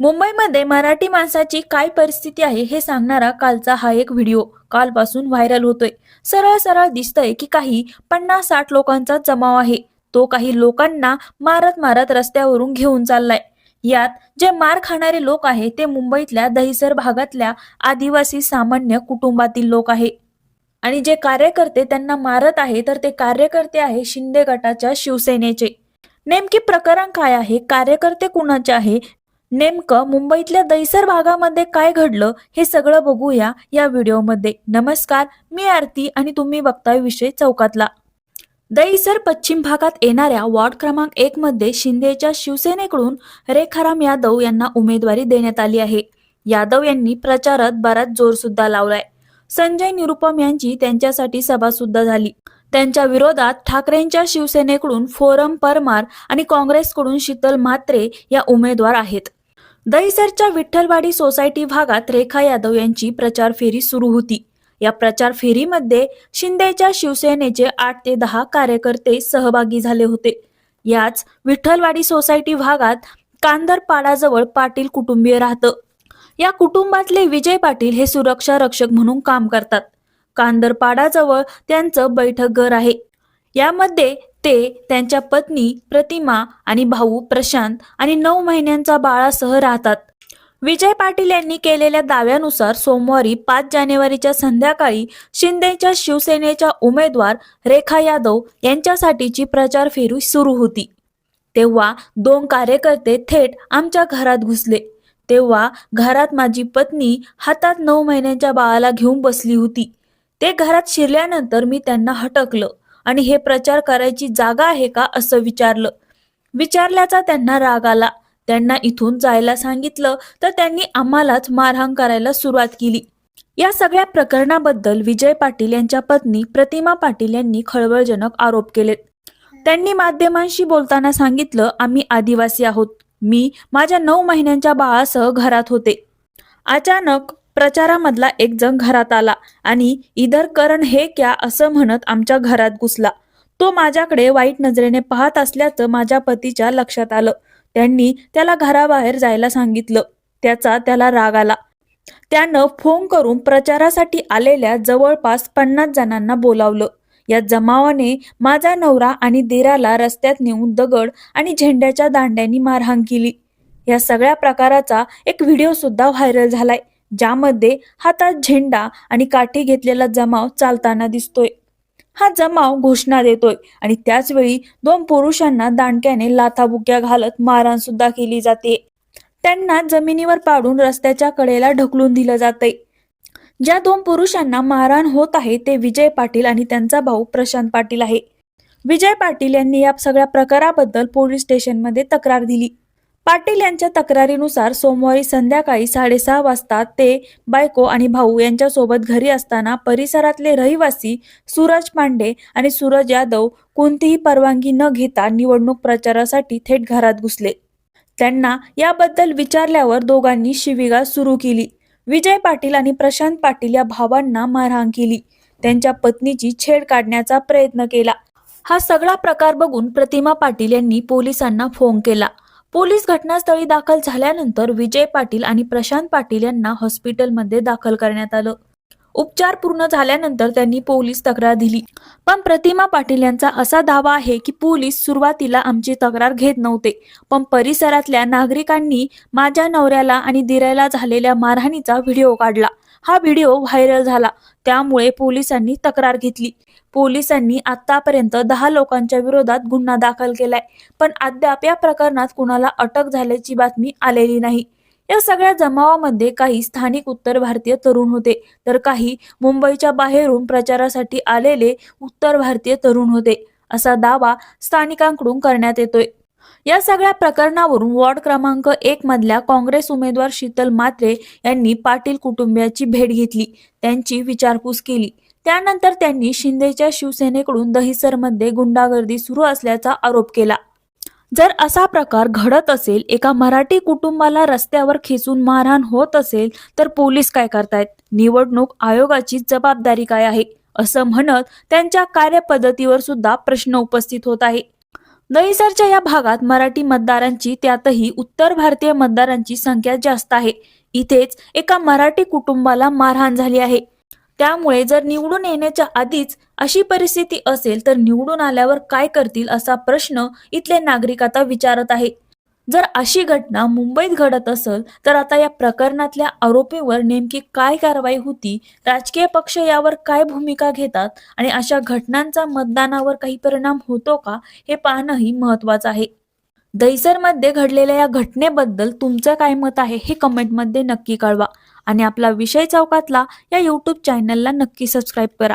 मुंबईमध्ये मराठी माणसाची काय परिस्थिती आहे हे सांगणारा कालचा हा एक व्हिडिओ कालपासून व्हायरल होतोय. सरळ सरळ दिसतंय की काही पन्नास साठ लोकांचा जमाव आहे. तो काही लोकांना मारत मारत रस्त्यावरून घेऊन चाललाय. यात जे मार खाणारे लोक आहे ते मुंबईतल्या दहिसर भागातल्या आदिवासी सामान्य कुटुंबातील लोक आहे. आणि जे कार्यकर्ते त्यांना मारत आहे तर ते कार्यकर्ते आहे शिंदे गटाच्या शिवसेनेचे. नेमके प्रकरण काय आहे? कार्यकर्ते कुणाचे आहे? नेमकं मुंबईतल्या दैसर भागामध्ये काय घडलं हे सगळं बघूया या व्हिडिओमध्ये. नमस्कार मी आरती आणि तुम्ही बघताय विषय चौकातला. दहिसर पश्चिम भागात येणाऱ्या वॉर्ड क्रमांक एक मध्ये शिंदेच्या शिवसेनेकडून रेखाराम यादव यांना उमेदवारी देण्यात आली आहे. यादव यांनी प्रचारात बराच जोर सुद्धा लावलाय. संजय निरुपम यांची त्यांच्यासाठी सभा सुद्धा झाली. त्यांच्या विरोधात ठाकरेंच्या शिवसेनेकडून फोरम परमार आणि काँग्रेसकडून शीतल म्हात्रे या उमेदवार आहेत. दहिसरच्या विठ्ठलवाडी सोसायटी भागात रेखा यादव यांची प्रचार फेरी सुरू होती. या प्रचार फेरीमध्ये शिंदेच्या शिवसेनेचे आठ ते दहा कार्यकर्ते सहभागी झाले होते. याच विठ्ठलवाडी सोसायटी भागात कांदरपाडाजवळ पाटील कुटुंबीय राहतं. या कुटुंबातले विजय पाटील हे सुरक्षा रक्षक म्हणून काम करतात. कांदरपाडाजवळ त्यांचं बैठक घर आहे. यामध्ये ते त्यांच्या पत्नी प्रतिमा आणि भाऊ प्रशांत आणि नऊ महिन्यांचा बाळासह राहतात. विजय पाटील यांनी केलेल्या दाव्यानुसार सोमवारी पाच जानेवारीच्या संध्याकाळी शिंदेच्या शिवसेनेच्या उमेदवार रेखा यादव यांच्यासाठीची प्रचार फेरी सुरू होती. तेव्हा दोन कार्यकर्ते थेट आमच्या घरात घुसले. तेव्हा घरात माझी पत्नी हातात नऊ महिन्यांच्या बाळाला घेऊन बसली होती. ते घरात शिरल्यानंतर मी त्यांना हटकलं. आणि हे प्रचार करायची जागा आहे का असं विचारलं. विचारल्याचा त्यांना राग आला. त्यांना इथून जायला सांगितलं तर त्यांनी आम्हालाच मारहाण करायला सुरुवात केली. या सगळ्या प्रकरणाबद्दल विजय पाटील यांच्या पत्नी प्रतिमा पाटील यांनी खळबळजनक आरोप केलेत त्यांनी माध्यमांशी बोलताना सांगितलं आम्ही आदिवासी आहोत. मी माझ्या नऊ महिन्यांच्या बाळासह घरात होते. अचानक प्रचारामधला एक जण घरात आला आणि इधर करण हे क्या? असं म्हणत आमच्या घरात घुसला. तो माझ्याकडे वाईट नजरेने पाहत असल्याचं माझ्या पतीच्या लक्षात आलं. त्यांनी त्याला घराबाहेर जायला सांगितलं. त्याचा त्याला राग आला. त्यानं फोन करून प्रचारासाठी आलेल्या जवळपास पन्नास जणांना बोलावलं. या जमावाने माझा नवरा आणि देराला रस्त्यात नेऊन दगड आणि झेंड्याच्या दांड्यांनी मारहाण केली. या सगळ्या प्रकाराचा एक व्हिडिओ सुद्धा व्हायरल झालाय. ज्यामध्ये हातात झेंडा आणि काठी घेतलेला जमाव चालताना दिसतोय. हा जमाव घोषणा देतोय आणि त्याच वेळी दोन पुरुषांना दांडक्याने लाथाबुक्या घालत मारहाण सुद्धा केली जाते. त्यांना जमिनीवर पाडून रस्त्याच्या कडेला ढकलून दिलं जाते ज्या दोन पुरुषांना मारहाण होत आहे ते विजय पाटील आणि त्यांचा भाऊ प्रशांत पाटील आहे. विजय पाटील यांनी या सगळ्या प्रकाराबद्दल पोलीस स्टेशनमध्ये तक्रार दिली. पाटील यांच्या तक्रारीनुसार सोमवारी संध्याकाळी साडेसहा वाजता ते बायको आणि भाऊ यांच्यासोबत घरी असताना परिसरातले रहिवासी सूरज पांडे आणि सूरज यादव कोणतीही परवानगी न घेता निवडणूक प्रचारासाठी थेट घरात घुसले. त्यांना याबद्दल विचारल्यावर दोघांनी शिवीगाळ सुरू केली. विजय पाटील आणि प्रशांत पाटील या भावांना मारहाण केली. त्यांच्या पत्नीची छेड काढण्याचा प्रयत्न केला. हा सगळा प्रकार बघून प्रतिमा पाटील यांनी पोलिसांना फोन केला. पोलीस घटनास्थळी दाखल झाल्यानंतर विजय पाटील आणि प्रशांत पाटील यांना हॉस्पिटलमध्ये दाखल करण्यात आलं. उपचार पूर्ण झाल्यानंतर त्यांनी पोलीस तक्रार दिली. पण प्रतिमा पाटील यांचा असा दावा आहे की पोलीस सुरुवातीला आमची तक्रार घेत नव्हते. पण परिसरातल्या नागरिकांनी माझ्या नवऱ्याला आणि दिरायला झालेल्या मारहाणीचा व्हिडिओ काढला. हा व्हिडिओ व्हायरल झाला. त्यामुळे पोलिसांनी तक्रार घेतली. पोलिसांनी आतापर्यंत दहा लोकांच्या विरोधात गुन्हा दाखल केलाय. पण अद्याप या प्रकरणात कुणाला अटक झाल्याची बातमी आलेली नाही. या सगळ्या जमावामध्ये काही स्थानिक उत्तर भारतीय तरुण होते. तर काही मुंबईच्या बाहेरून प्रचारासाठी आलेले उत्तर भारतीय तरुण होते. असा दावा स्थानिकांकडून करण्यात येतोय. या सगळ्या प्रकरणावरून वॉर्ड क्रमांक एक मधल्या काँग्रेस उमेदवार शीतल मात्रे यांनी पाटील कुटुंबियाची भेट घेतली. त्यांची विचारपूस केली. त्यानंतर त्यांनी शिंदेच्या शिवसेनेकडून दहिसरमध्ये गुंडागर्दी सुरू असल्याचा आरोप केला. जर असा प्रकार घडत असेल एका मराठी कुटुंबाला रस्त्यावर खेचून मारहाण होत असेल तर पोलीस काय करतायत? निवडणूक आयोगाची जबाबदारी काय आहे? असं म्हणत त्यांच्या कार्यपद्धतीवर सुद्धा प्रश्न उपस्थित होत आहे. दहिसरच्या या भागात मराठी मतदारांची त्यातही उत्तर भारतीय मतदारांची संख्या जास्त आहे. इथेच एका मराठी कुटुंबाला मारहाण झाली आहे. त्यामुळे जर निवडून येण्याच्या आधीच अशी परिस्थिती असेल तर निवडून आल्यावर काय करतील असा प्रश्न इथले नागरिक आता विचारत आहे जर अशी घटना मुंबईत घडत असेल तर आता या प्रकरणातल्या आरोपीवर नेमकी काय कारवाई होती राजकीय पक्ष यावर काय भूमिका घेतात आणि अशा घटनांचा मतदानावर काही परिणाम होतो का हे पाहणंही महत्वाचं आहे. दहिसरमध्ये घडलेल्या या घटनेबद्दल तुमचं काय मत आहे हे कमेंटमध्ये नक्की कळवा. आणि आपला विषय चौकातला या यूट्यूब चॅनलला नक्की सबस्क्राईब करा.